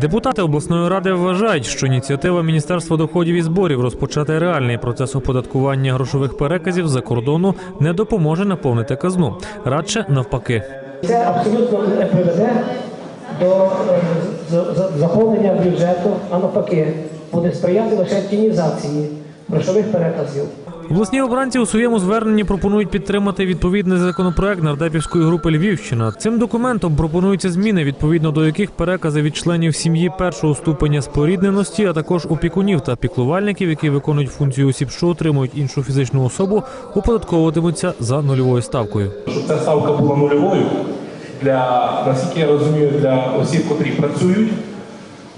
Депутати обласної ради вважають, що ініціатива Міністерства доходів і зборів розпочати реальний процес оподаткування грошових переказів за кордону не допоможе наповнити казну. Радше навпаки. Це абсолютно не приведе до е, заповнення бюджету, а навпаки, буде сприяти лише тінізації грошових переказів. Обласні обранці у своєму зверненні пропонують підтримати відповідний законопроект нардепівської групи Львівщина. Цим документом пропонуються зміни, відповідно до яких перекази від членів сім'ї першого ступеня спорідненості, а також опікунів та піклувальників, які виконують функцію осіб, що отримують іншу фізичну особу, оподатковуватимуться за нульовою ставкою. щоб ця ставка була нульовою для, наскільки я розумію, для осіб, котрі працюють,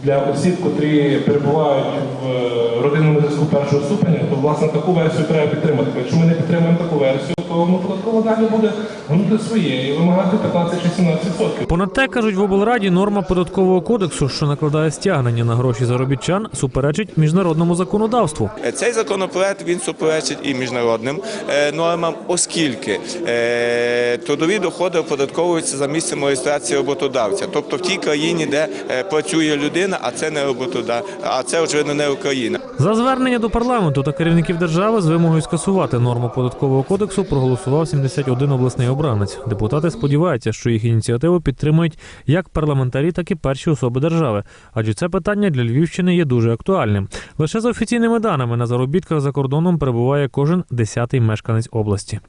для осіб, котрі перебувають в е, родинному зв'язку першого ступеня, то власне таку версію треба підтримати. Якщо ми не підтримуємо ну, податкова далі буде гнути своє і вимагати 15 чи 17%. Понад те, кажуть в облраді, норма податкового кодексу, що накладає стягнення на гроші заробітчан, суперечить міжнародному законодавству. Е, Цей законопроект він суперечить і міжнародним е, нормам, оскільки е, трудові доходи оподатковуються за місцем реєстрації роботодавця, тобто в тій країні, де працює людина, а це не роботодавця, а це очевидно не Україна. За звернення до парламенту та керівників держави з вимогою скасувати норму податкового кодексу проголосував 71 обласний обранець. Депутати сподіваються, що їх ініціативу підтримують як парламентарі, так і перші особи держави, адже це питання для Львівщини є дуже актуальним. Лише за офіційними даними на заробітках за кордоном перебуває кожен десятий мешканець області.